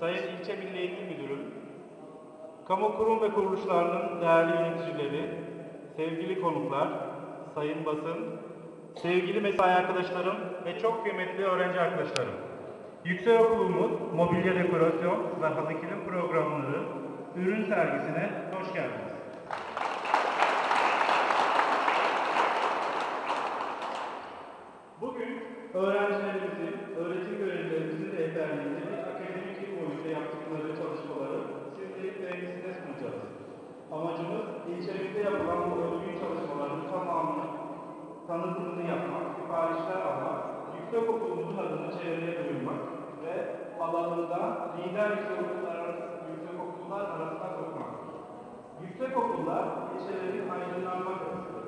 Sayın İlçe Milli Eğitim Müdürüm, kamu kurum ve kuruluşlarının değerli yöneticileri, sevgili konuklar, sayın basın, sevgili mesai arkadaşlarım ve çok kıymetli öğrenci arkadaşlarım. Yüksekokulumuz mobilya dekorasyon ve halı kilim programları ürün sergisine hoş geldiniz. Bugün öğrencilerimizin, öğretim görevlilerimizin rehberliğinde bir akademik yıl boyunca yaptıkları çalışmaları sizlerin sunacağız. Amacımız ilçemizde yapılan bu özgün çalışmaların tamamını tanıtımını yapmak, siparişler almak, yüksek okulumuzun adını çevreye duyurmak ve alanında lider yüksek okullar, yüksek okullar arasına sokmak. Yüksek okullar ilçelerin aydınlanma kapısı.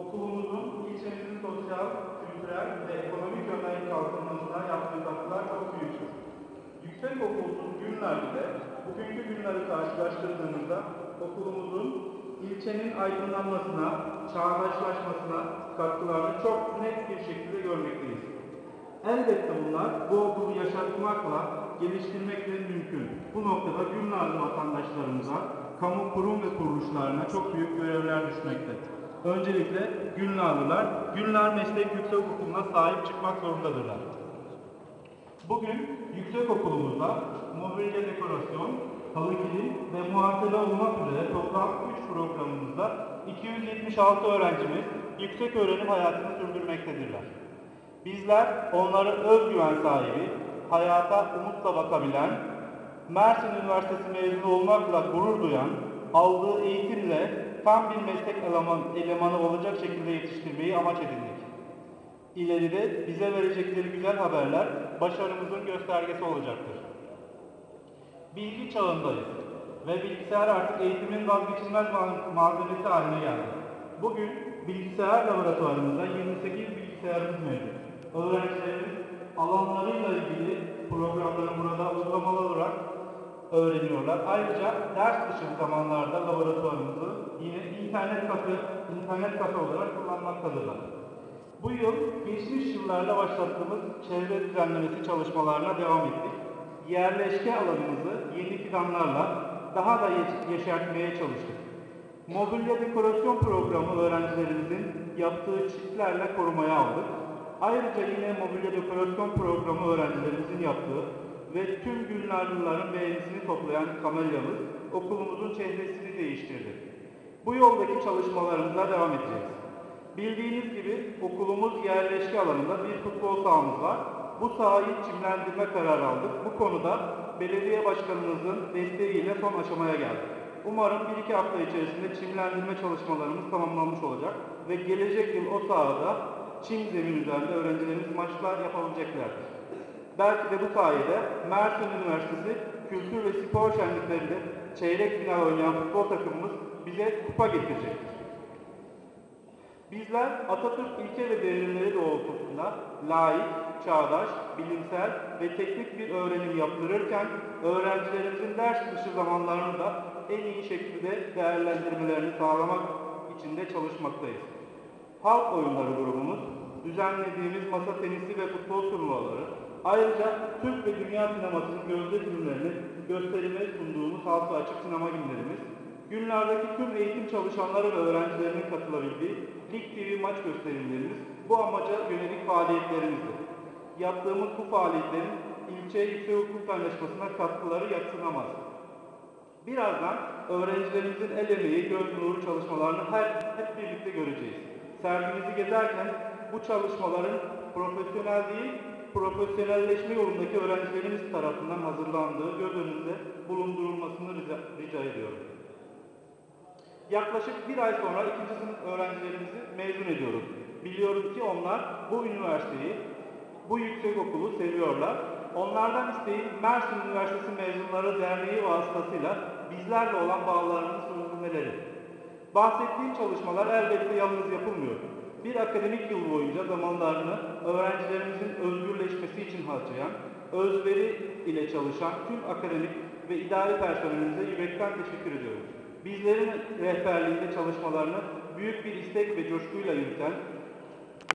Okulumuzun ilçemizin sosyal, kültürel ve ekonomik yönden kalkınmasına yaptığı katkılar çok büyüktür. Yüksek okulsuz günlerde bugünkü günleri karşılaştırdığımızda okulumuzun ilçenin aydınlanmasına, çağdaşlaşmasına katkılarını çok net bir şekilde görmekteyiz. Elbette bunlar bu okulu yaşatmakla, geliştirmekle mümkün. Bu noktada Gülnarlı vatandaşlarımıza, kamu kurum ve kuruluşlarına çok büyük görevler düşmekte. Öncelikle Gülnarlılar, Gülnar Meslek Yüksek Okulu'na sahip çıkmak zorundadırlar. Bugün yüksek okulumuzda mobilya dekorasyon, kilim ve muhasebe olmak üzere toplam 3 programımızda 276 öğrencimiz yüksek öğrenim hayatını sürdürmektedirler. Bizler onları özgüven sahibi, hayata umutla bakabilen, Mersin Üniversitesi mezunu olmakla gurur duyan, aldığı eğitimle tam bir meslek eleman, elemanı olacak şekilde yetiştirmeyi amaç edindik. İleride bize verecekleri güzel haberler başarımızın göstergesi olacaktır. Bilgi çağındayız ve bilgisayar artık eğitimin vazgeçilmez ma- malzemesi haline geldi. Bugün bilgisayar laboratuvarımızda 28 bilgisayarımız mevcut. Öğrencilerimiz alanlarıyla ilgili programları burada uygulamalı olarak öğreniyorlar. Ayrıca ders dışı zamanlarda laboratuvarımızı yine internet kafe, internet kafe olarak kullanmaktadırlar. Bu yıl geçmiş yıllarda başlattığımız çevre düzenlemesi çalışmalarına devam ettik. Yerleşke alanımızı yeni planlarla daha da yeş- yeşertmeye çalıştık. Mobilya dekorasyon programı öğrencilerimizin yaptığı çitlerle korumaya aldık. Ayrıca yine mobilya dekorasyon programı öğrencilerimizin yaptığı ve tüm Gülnarlıların beğenisini toplayan kamelyamız okulumuzun çehresini değiştirdi. Bu yoldaki çalışmalarımıza devam edeceğiz. Bildiğiniz gibi okulumuz yerleşke alanında bir futbol sahamız var. Bu sahayı çimlendirme kararı aldık. Bu konuda belediye başkanımızın desteğiyle son aşamaya geldik. Umarım bir iki hafta içerisinde çimlendirme çalışmalarımız tamamlanmış olacak ve gelecek yıl o sahada çim zemin üzerinde öğrencilerimiz maçlar yapabileceklerdir. Belki de bu sayede Mersin Üniversitesi Kültür ve Spor Şenliklerinde çeyrek final oynayan futbol takımımız bize kupa getirecektir. Bizler Atatürk ilke ve değerleri doğrultusunda layık, çağdaş, bilimsel ve teknik bir öğrenim yaptırırken öğrencilerimizin ders dışı zamanlarını da en iyi şekilde değerlendirmelerini sağlamak için de çalışmaktayız. Halk oyunları grubumuz, düzenlediğimiz masa tenisi ve futbol turnuvaları, ayrıca Türk ve dünya sinemasının gözde filmlerini gösterime sunduğumuz halka açık sinema günlerimiz, Günlerdeki tüm eğitim çalışanları ve öğrencilerinin katılabildiği Lig TV maç gösterimlerimiz bu amaca yönelik faaliyetlerimizdir. Yaptığımız bu faaliyetlerin ilçe yüksek hukuk anlaşmasına katkıları yatsınamaz. Birazdan öğrencilerimizin el emeği, göz nuru çalışmalarını her, hep birlikte göreceğiz. Sergimizi gezerken bu çalışmaların profesyonel değil, profesyonelleşme yolundaki öğrencilerimiz tarafından hazırlandığı göz önünde bulundurulmasını rica, rica ediyorum. Yaklaşık bir ay sonra ikinci sınıf öğrencilerimizi mezun ediyoruz. Biliyorum ki onlar bu üniversiteyi, bu yüksek okulu seviyorlar. Onlardan isteğim Mersin Üniversitesi Mezunları Derneği vasıtasıyla bizlerle olan bağlarını sürdürmeleri. Bahsettiğim çalışmalar elbette yalnız yapılmıyor. Bir akademik yıl boyunca zamanlarını öğrencilerimizin özgürleşmesi için harcayan, özveri ile çalışan tüm akademik ve idari personelimize yürekten teşekkür ediyoruz. Bizlerin rehberliğinde çalışmalarını büyük bir istek ve coşkuyla yürüten